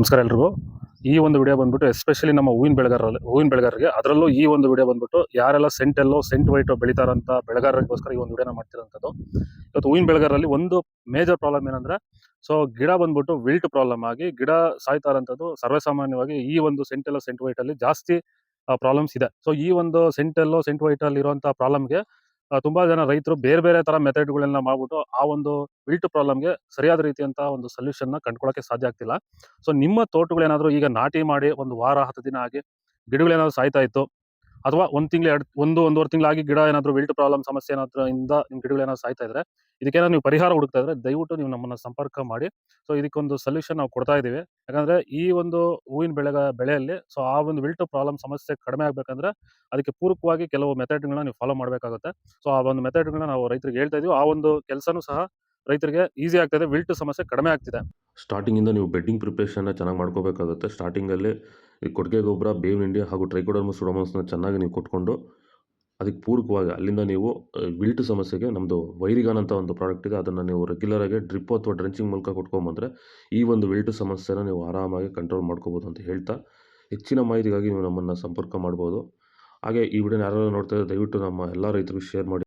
ನಮಸ್ಕಾರ ಎಲ್ರಿಗೂ. ಈ ಒಂದು ವಿಡಿಯೋ ಬಂದ್ಬಿಟ್ಟು ಎಸ್ಪೆಷಲಿ ನಮ್ಮ ಹೂವಿನ ಬೆಳೆಗಾರರಲ್ಲಿ, ಹೂವಿನ ಬೆಳೆಗಾರರಿಗೆ, ಅದರಲ್ಲೂ ಈ ಒಂದು ವಿಡಿಯೋ ಬಂದ್ಬಿಟ್ಟು ಯಾರೆಲ್ಲ ಸೆಂಟೆಲ್ಲೋ ಸೆಂಟ್ ವೈಟೋ ಬೆಳಿತಾರಂತ ಬೆಳೆಗಾರರಿಗೋಸ್ಕರ ಈ ಒಂದು ವಿಡಿಯೋನ ಮಾಡ್ತಿರೋಂಥದ್ದು. ಇವತ್ತು ಹೂವಿನ ಬೆಳೆಗಾರರಲ್ಲಿ ಒಂದು ಮೇಜರ್ ಪ್ರಾಬ್ಲಮ್ ಏನಂದ್ರೆ ಸೊ ಗಿಡ ಬಂದ್ಬಿಟ್ಟು ವಿಲ್ಟ್ ಪ್ರಾಬ್ಲಮ್ ಆಗಿ, ಗಿಡ ಸಾಯ್ತಾ ಇರೋಂಥದ್ದು ಸರ್ವೇಸಾಮಾನ್ಯವಾಗಿ ಈ ಒಂದು ಸೆಂಟೆಲ್ಲೋ ಸೆಂಟ್ ವೈಟ್ ಅಲ್ಲಿ ಜಾಸ್ತಿ ಪ್ರಾಬ್ಲಮ್ಸ್ ಇದೆ. ಸೊ ಈ ಒಂದು ಸೆಂಟೆಲ್ಲೋ ಸೆಂಟ್ ವೈಟ್ ಅಲ್ಲಿ ಇರುವಂತ ಪ್ರಾಬ್ಲಮ್ಗೆ ತುಂಬಾ ಜನ ರೈತರು ಬೇರೆ ಬೇರೆ ತರ ಮೆಥಡ್ಗಳನ್ನ ಮಾಡ್ಬಿಟ್ಟು ಆ ಒಂದು ವಿಲ್ಟ್ ಪ್ರಾಬ್ಲಮ್ಗೆ ಸರಿಯಾದ ರೀತಿಯಂತ ಒಂದು ಸೊಲ್ಯೂಷನ್ನ ಕಂಡ್ಕೊಳ್ಳೋಕೆ ಸಾಧ್ಯ ಆಗ್ತಿಲ್ಲ. ಸೊ ನಿಮ್ಮ ತೋಟಗಳೇನಾದ್ರು ಈಗ ನಾಟಿ ಮಾಡಿ ಒಂದು ವಾರ, ಹತ್ತು ದಿನ ಆಗಿ ಗಿಡಗಳೇನಾದ್ರು ಸಾಯ್ತಾ ಇತ್ತು ಅಥವಾ ಒಂದ್ ತಿಂಗಳು, ಎರಡು, ಒಂದು, ಒಂದೂವರೆ ತಿಂಗಳಾಗಿ ಗಿಡ ಏನಾದರೂ ವಿಲ್ಟ್ ಪ್ರಾಬ್ಲಮ್ ಸಮಸ್ಯೆ ಏನಾದ್ರು ಇಂದ ನಿಮ್ ಗಿಡಗಳೇನಾದ್ರು ಸಾಯ್ತಾ ಇದ್ರೆ, ಇದಕ್ಕೇನಾದ್ರು ನೀವು ಪರಿಹಾರ ಹುಡುಕ್ತಾ ಇದ್ರೆ ದಯವಿಟ್ಟು ನೀವು ನಮ್ಮನ್ನ ಸಂಪರ್ಕ ಮಾಡಿ. ಸೊ ಇದಕ್ಕೊಂದು ಸೊಲ್ಯೂಷನ್ ನಾವು ಕೊಡ್ತಾ ಇದೀವಿ ಯಾಕಂದ್ರೆ ಈ ಒಂದು ಹೂವಿನ ಬೆಳೆಗ, ಬೆಳೆಯಲ್ಲಿ ಸೊ ಆ ಒಂದು ವಿಲ್ಟ್ ಪ್ರಾಬ್ಲಮ್ ಸಮಸ್ಯೆ ಕಡಿಮೆ ಆಗ್ಬೇಕಂದ್ರೆ ಅದಕ್ಕೆ ಪೂರಕವಾಗಿ ಕೆಲವು ಮೆಥಡ್ಗಳನ್ನ ನೀವು ಫಾಲೋ ಮಾಡಬೇಕಾಗುತ್ತೆ. ಸೊ ಆ ಒಂದು ಮೆಥಡ್ಗಳನ್ನ ನಾವು ರೈತರಿಗೆ ಹೇಳ್ತಾ ಇದೀವಿ. ಆ ಒಂದು ಕೆಲಸನೂ ಸಹ ರೈತರಿಗೆ ಈಸಿ ಇದೆ. ವಿಲ್ಟ್ ಸಮಸ್ಯೆ ಕಡಿಮೆ ಆಗ್ತಿದೆ. ಸ್ಟಾರ್ಟಿಂಗಿಂದ ನೀವು ಬೆಡ್ಡಿಂಗ್ ಪ್ರಿಪ್ರೇಷನ್ನ ಚೆನ್ನಾಗಿ ಮಾಡ್ಕೋಬೇಕಾಗುತ್ತೆ. ಸ್ಟಾರ್ಟಿಂಗಲ್ಲಿ ಈ ಕೊಟ್ಟಿಗೆ ಗೊಬ್ಬರ, ಬೇವಿನ ಇಂಡಿಯಾ ಹಾಗೂ ಟ್ರೈಕೋಡರ್ಮ ಸುಡೋಮಸ್ನ ಚೆನ್ನಾಗಿ ನೀವು ಕೊಟ್ಕೊಂಡು ಅದಕ್ಕೆ ಪೂರಕವಾಗಿ ಅಲ್ಲಿಂದ ನೀವು ವಿಲ್ಟ್ ಸಮಸ್ಯೆಗೆ ನಮ್ಮದು ವೈರಿಗಾನ್ ಅಂತ ಒಂದು ಪ್ರಾಡಕ್ಟ್ ಇದೆ. ಅದನ್ನು ನೀವು ರೆಗ್ಯುಲರಾಗಿ ಡ್ರಿಪ್ ಅಥವಾ ಡ್ರೆಂಚಿಂಗ್ ಮೂಲಕ ಕೊಟ್ಕೊಂಬಂದರೆ ಈ ಒಂದು ವಿಲ್ಟ್ ಸಮಸ್ಯೆನ ನೀವು ಆರಾಮಾಗಿ ಕಂಟ್ರೋಲ್ ಮಾಡ್ಕೋಬೋದು ಅಂತ ಹೇಳ್ತಾ ಹೆಚ್ಚಿನ ಮಾಹಿತಿಗಾಗಿ ನೀವು ನಮ್ಮನ್ನು ಸಂಪರ್ಕ ಮಾಡ್ಬೋದು. ಹಾಗೆ ಈ ವಿಡಿಯೋನ ಯಾರು ನೋಡ್ತಾ ಇದ್ದಾರೆ ದಯವಿಟ್ಟು ನಮ್ಮ ಎಲ್ಲ ರೈತರಿಗೂ ಶೇರ್ ಮಾಡಿ.